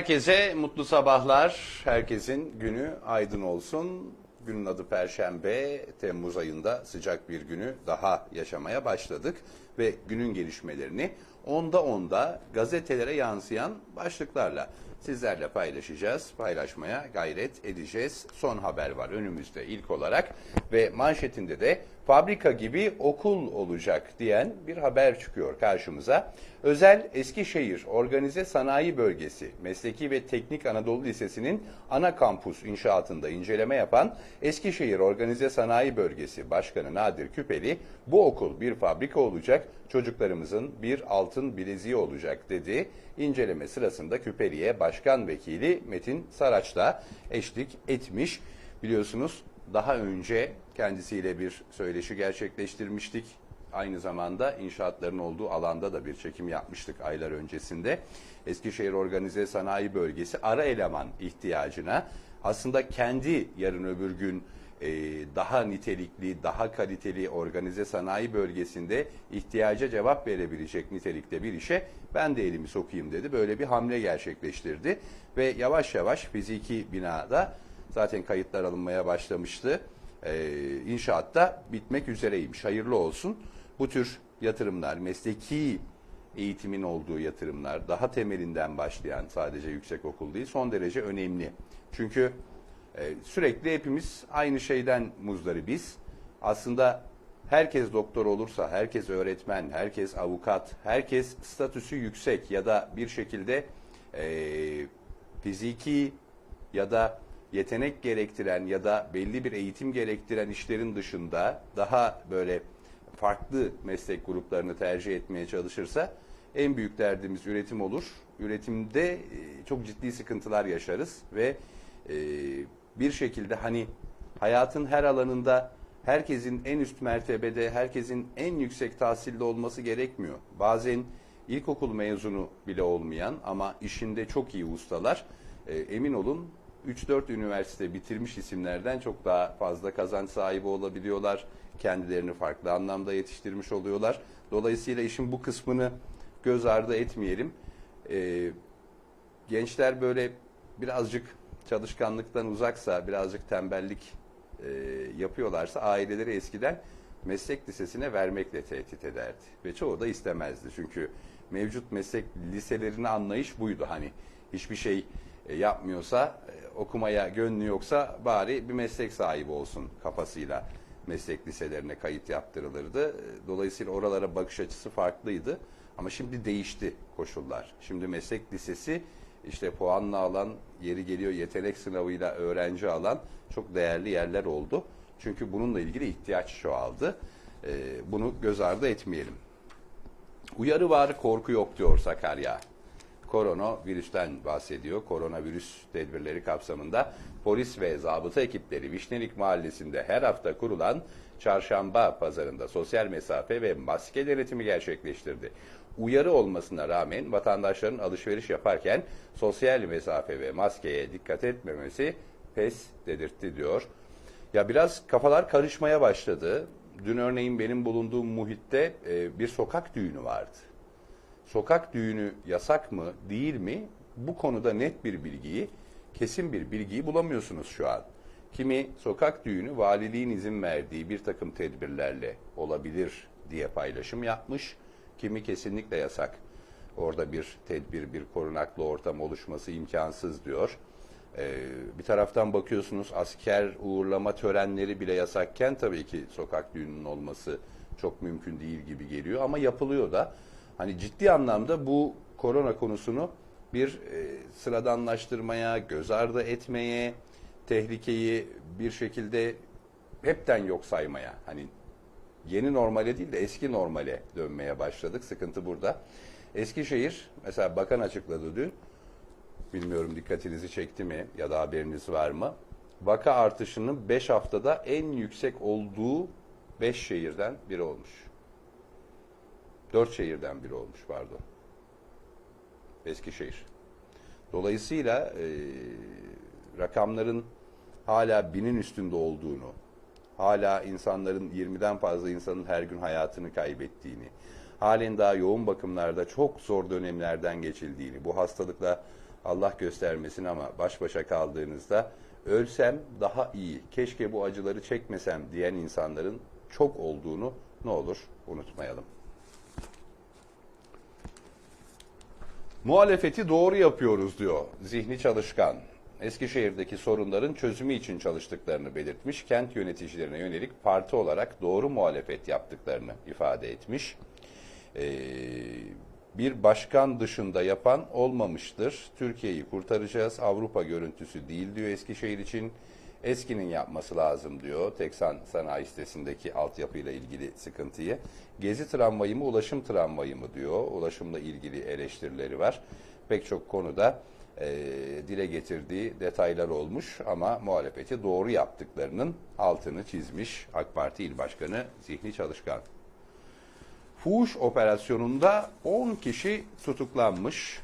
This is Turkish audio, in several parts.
Herkese mutlu sabahlar. Herkesin günü aydın olsun. Günün adı Perşembe. Temmuz ayında sıcak bir günü daha yaşamaya başladık. Ve günün gelişmelerini onda onda gazetelere yansıyan başlıklarla sizlerle paylaşacağız. Paylaşmaya gayret edeceğiz. Son haber var önümüzde ilk olarak. Ve manşetinde de fabrika gibi okul olacak diyen bir haber çıkıyor karşımıza. Özel Eskişehir Organize Sanayi Bölgesi Mesleki ve Teknik Anadolu Lisesi'nin ana kampus inşaatında inceleme yapan Eskişehir Organize Sanayi Bölgesi Başkanı Nadir Küpeli bu okul bir fabrika olacak, çocuklarımızın bir altın bileziği olacak dedi. İnceleme sırasında Küpeli'ye Başkan Vekili Metin Saraç'la eşlik etmiş. Biliyorsunuz daha önce kendisiyle bir söyleşi gerçekleştirmiştik. Aynı zamanda inşaatların olduğu alanda da bir çekim yapmıştık aylar öncesinde. Eskişehir Organize Sanayi Bölgesi ara eleman ihtiyacına aslında kendi yarın öbür gün daha nitelikli, daha kaliteli organize sanayi bölgesinde ihtiyaca cevap verebilecek nitelikte bir işe ben de elimi sokayım dedi. Böyle bir hamle gerçekleştirdi ve yavaş yavaş fiziki binada zaten kayıtlar alınmaya başlamıştı. Ee, inşaatta bitmek üzereymiş. Hayırlı olsun. Bu tür yatırımlar, mesleki eğitimin olduğu yatırımlar, daha temelinden başlayan sadece yüksek okul değil, son derece önemli. Çünkü e, sürekli hepimiz aynı şeyden muzdaribiz. Aslında herkes doktor olursa, herkes öğretmen, herkes avukat, herkes statüsü yüksek ya da bir şekilde e, fiziki ya da yetenek gerektiren ya da belli bir eğitim gerektiren işlerin dışında daha böyle farklı meslek gruplarını tercih etmeye çalışırsa en büyük derdimiz üretim olur. Üretimde e, çok ciddi sıkıntılar yaşarız ve e, bir şekilde hani hayatın her alanında herkesin en üst mertebede, herkesin en yüksek tahsilli olması gerekmiyor. Bazen ilkokul mezunu bile olmayan ama işinde çok iyi ustalar e, emin olun 3-4 üniversite bitirmiş isimlerden çok daha fazla kazanç sahibi olabiliyorlar. Kendilerini farklı anlamda yetiştirmiş oluyorlar. Dolayısıyla işin bu kısmını göz ardı etmeyelim. Ee, gençler böyle birazcık çalışkanlıktan uzaksa, birazcık tembellik e, yapıyorlarsa aileleri eskiden meslek lisesine vermekle tehdit ederdi. Ve çoğu da istemezdi. Çünkü mevcut meslek liselerine anlayış buydu. Hani hiçbir şey e, yapmıyorsa, e, okumaya gönlü yoksa bari bir meslek sahibi olsun kafasıyla meslek liselerine kayıt yaptırılırdı. E, Dolayısıyla oralara bakış açısı farklıydı. Ama şimdi değişti koşullar. Şimdi meslek lisesi işte puanla alan, yeri geliyor yetenek sınavıyla öğrenci alan çok değerli yerler oldu. Çünkü bununla ilgili ihtiyaç çoğaldı. Bunu göz ardı etmeyelim. Uyarı var, korku yok diyor Sakarya koronavirüsten bahsediyor. Koronavirüs tedbirleri kapsamında polis ve zabıta ekipleri Vişnelik Mahallesi'nde her hafta kurulan çarşamba pazarında sosyal mesafe ve maske denetimi gerçekleştirdi. Uyarı olmasına rağmen vatandaşların alışveriş yaparken sosyal mesafe ve maskeye dikkat etmemesi pes dedirtti diyor. Ya biraz kafalar karışmaya başladı. Dün örneğin benim bulunduğum muhitte e, bir sokak düğünü vardı sokak düğünü yasak mı değil mi bu konuda net bir bilgiyi kesin bir bilgiyi bulamıyorsunuz şu an. Kimi sokak düğünü valiliğin izin verdiği bir takım tedbirlerle olabilir diye paylaşım yapmış. Kimi kesinlikle yasak. Orada bir tedbir, bir korunaklı ortam oluşması imkansız diyor. Ee, bir taraftan bakıyorsunuz asker uğurlama törenleri bile yasakken tabii ki sokak düğününün olması çok mümkün değil gibi geliyor ama yapılıyor da hani ciddi anlamda bu korona konusunu bir e, sıradanlaştırmaya, göz ardı etmeye, tehlikeyi bir şekilde hepten yok saymaya, hani yeni normale değil de eski normale dönmeye başladık. Sıkıntı burada. Eskişehir, mesela bakan açıkladı dün, bilmiyorum dikkatinizi çekti mi ya da haberiniz var mı? Vaka artışının 5 haftada en yüksek olduğu 5 şehirden biri olmuş. Dört şehirden biri olmuş pardon. Eskişehir. Dolayısıyla e, rakamların hala binin üstünde olduğunu, hala insanların 20'den fazla insanın her gün hayatını kaybettiğini, halen daha yoğun bakımlarda çok zor dönemlerden geçildiğini, bu hastalıkla Allah göstermesin ama baş başa kaldığınızda ölsem daha iyi, keşke bu acıları çekmesem diyen insanların çok olduğunu ne olur unutmayalım. Muhalefeti doğru yapıyoruz diyor zihni çalışkan. Eskişehir'deki sorunların çözümü için çalıştıklarını belirtmiş, kent yöneticilerine yönelik parti olarak doğru muhalefet yaptıklarını ifade etmiş. Ee, bir başkan dışında yapan olmamıştır. Türkiye'yi kurtaracağız. Avrupa görüntüsü değil diyor Eskişehir için. Eskinin yapması lazım diyor. Teksan sanayi sitesindeki altyapıyla ilgili sıkıntıyı. Gezi tramvayı mı, ulaşım tramvayı mı diyor. Ulaşımla ilgili eleştirileri var. Pek çok konuda e, dile getirdiği detaylar olmuş ama muhalefeti doğru yaptıklarının altını çizmiş AK Parti İl Başkanı Zihni Çalışkan. Fuhuş operasyonunda 10 kişi tutuklanmış.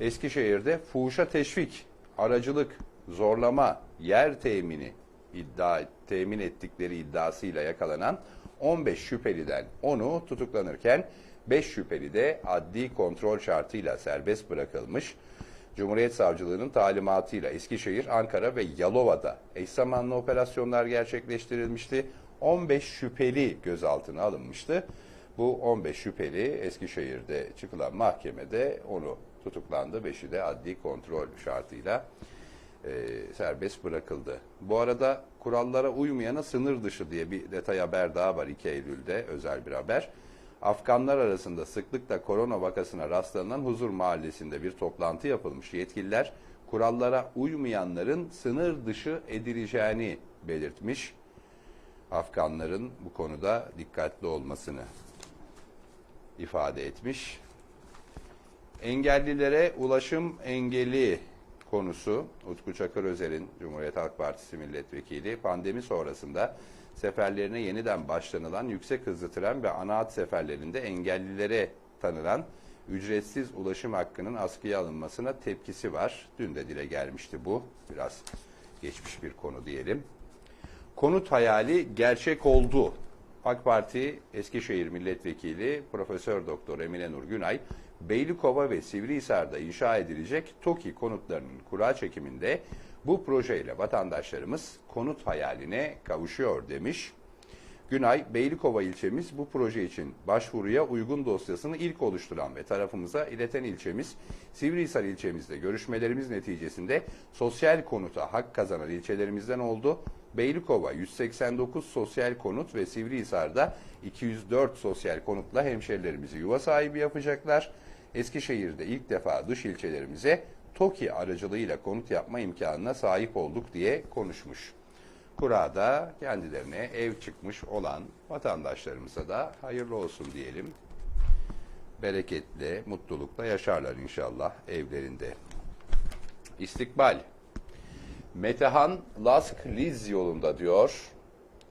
Eskişehir'de fuhuşa teşvik, aracılık, zorlama, yer temini iddia temin ettikleri iddiasıyla yakalanan 15 şüpheliden 10'u tutuklanırken 5 şüpheli de adli kontrol şartıyla serbest bırakılmış. Cumhuriyet Savcılığı'nın talimatıyla Eskişehir, Ankara ve Yalova'da eş zamanlı operasyonlar gerçekleştirilmişti. 15 şüpheli gözaltına alınmıştı. Bu 15 şüpheli Eskişehir'de çıkılan mahkemede onu tutuklandı. Beşi de adli kontrol şartıyla e, serbest bırakıldı. Bu arada kurallara uymayana sınır dışı diye bir detay haber daha var 2 Eylül'de özel bir haber. Afganlar arasında sıklıkla korona vakasına rastlanan Huzur Mahallesi'nde bir toplantı yapılmış. Yetkililer kurallara uymayanların sınır dışı edileceğini belirtmiş. Afganların bu konuda dikkatli olmasını ifade etmiş. Engellilere ulaşım engeli konusu Utku Çakır Özer'in Cumhuriyet Halk Partisi milletvekili pandemi sonrasında seferlerine yeniden başlanılan yüksek hızlı tren ve ana hat seferlerinde engellilere tanınan ücretsiz ulaşım hakkının askıya alınmasına tepkisi var. Dün de dile gelmişti bu. Biraz geçmiş bir konu diyelim. Konut hayali gerçek oldu. AK Parti Eskişehir Milletvekili Profesör Doktor Emine Nur Günay, Beylikova ve Sivrihisar'da inşa edilecek TOKİ konutlarının kura çekiminde bu projeyle vatandaşlarımız konut hayaline kavuşuyor demiş. Günay, Beylikova ilçemiz bu proje için başvuruya uygun dosyasını ilk oluşturan ve tarafımıza ileten ilçemiz, Sivrihisar ilçemizde görüşmelerimiz neticesinde sosyal konuta hak kazanan ilçelerimizden oldu. Beylikova 189 sosyal konut ve Sivrihisar'da 204 sosyal konutla hemşerilerimizi yuva sahibi yapacaklar. Eskişehir'de ilk defa dış ilçelerimize TOKİ aracılığıyla konut yapma imkanına sahip olduk diye konuşmuş. Kurada kendilerine ev çıkmış olan vatandaşlarımıza da hayırlı olsun diyelim. Bereketli, mutlulukla yaşarlar inşallah evlerinde. İstikbal. Metehan Lask Liz yolunda diyor.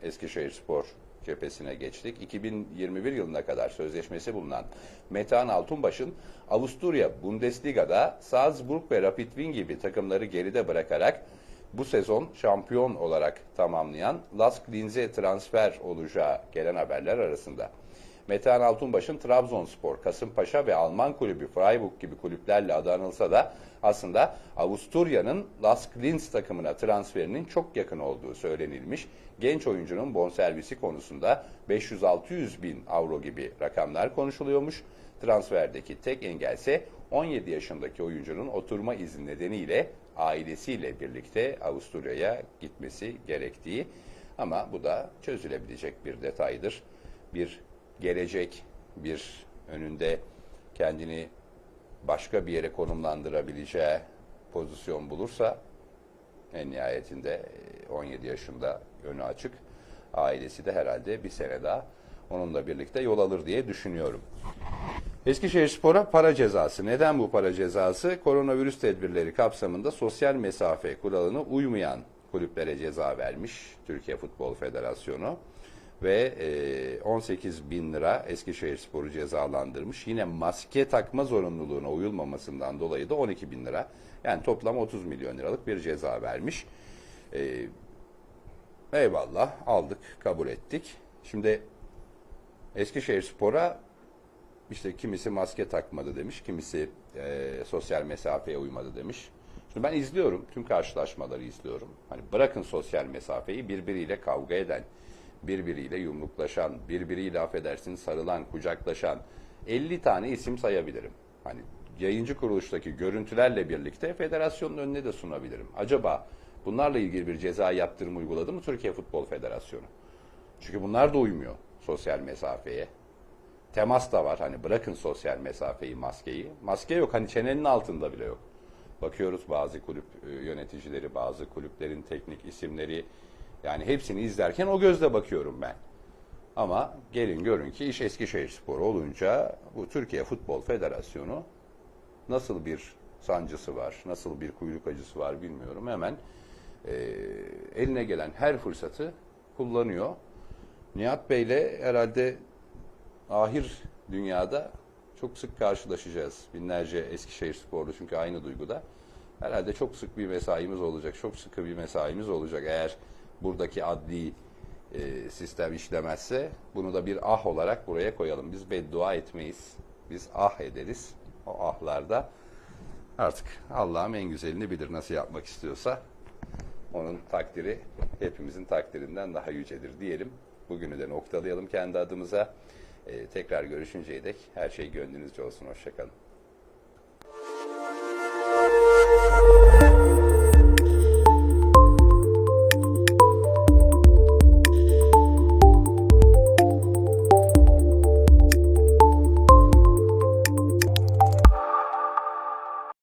Eskişehir Spor cephesine geçtik. 2021 yılına kadar sözleşmesi bulunan Metehan Altunbaş'ın Avusturya Bundesliga'da Salzburg ve Rapid Wien gibi takımları geride bırakarak bu sezon şampiyon olarak tamamlayan Lask Linz'e transfer olacağı gelen haberler arasında. Metehan Altunbaş'ın Trabzonspor, Kasımpaşa ve Alman kulübü Freiburg gibi kulüplerle adı anılsa da aslında Avusturya'nın Lask Linz takımına transferinin çok yakın olduğu söylenilmiş. Genç oyuncunun bonservisi konusunda 500-600 bin avro gibi rakamlar konuşuluyormuş. Transferdeki tek engelse 17 yaşındaki oyuncunun oturma izni nedeniyle ailesiyle birlikte Avusturya'ya gitmesi gerektiği. Ama bu da çözülebilecek bir detaydır. Bir gelecek, bir önünde kendini başka bir yere konumlandırabileceği pozisyon bulursa en nihayetinde e, 17 yaşında önü açık. Ailesi de herhalde bir sene daha onunla birlikte yol alır diye düşünüyorum. Eskişehir Spor'a para cezası. Neden bu para cezası? Koronavirüs tedbirleri kapsamında sosyal mesafe kuralına uymayan kulüplere ceza vermiş Türkiye Futbol Federasyonu ve e, 18 bin lira Eskişehir Spor'u cezalandırmış. Yine maske takma zorunluluğuna uyulmamasından dolayı da 12 bin lira. Yani toplam 30 milyon liralık bir ceza vermiş. E, eyvallah aldık, kabul ettik. Şimdi Eskişehir Spor'a işte kimisi maske takmadı demiş, kimisi e, sosyal mesafeye uymadı demiş. Şimdi ben izliyorum, tüm karşılaşmaları izliyorum. Hani bırakın sosyal mesafeyi birbiriyle kavga eden, birbiriyle yumruklaşan, birbiriyle affedersin sarılan, kucaklaşan 50 tane isim sayabilirim. Hani yayıncı kuruluştaki görüntülerle birlikte federasyonun önüne de sunabilirim. Acaba bunlarla ilgili bir ceza yaptırım uyguladı mı Türkiye Futbol Federasyonu? Çünkü bunlar da uymuyor sosyal mesafeye. Temas da var. Hani bırakın sosyal mesafeyi, maskeyi. Maske yok. Hani çenenin altında bile yok. Bakıyoruz bazı kulüp e, yöneticileri, bazı kulüplerin teknik isimleri. Yani hepsini izlerken o gözle bakıyorum ben. Ama gelin görün ki iş Eskişehir Spor olunca bu Türkiye Futbol Federasyonu nasıl bir sancısı var, nasıl bir kuyruk acısı var bilmiyorum. Hemen e, eline gelen her fırsatı kullanıyor. Nihat Bey'le herhalde ahir dünyada çok sık karşılaşacağız. Binlerce Eskişehir sporlu çünkü aynı duyguda. Herhalde çok sık bir mesaimiz olacak. Çok sıkı bir mesaimiz olacak. Eğer buradaki adli e, sistem işlemezse bunu da bir ah olarak buraya koyalım. Biz beddua etmeyiz. Biz ah ederiz. O ahlarda artık Allah'ım en güzelini bilir nasıl yapmak istiyorsa. Onun takdiri hepimizin takdirinden daha yücedir diyelim. Bugünü de noktalayalım kendi adımıza. Ee, tekrar görüşünceye dek her şey gönlünüzce olsun. Hoşçakalın.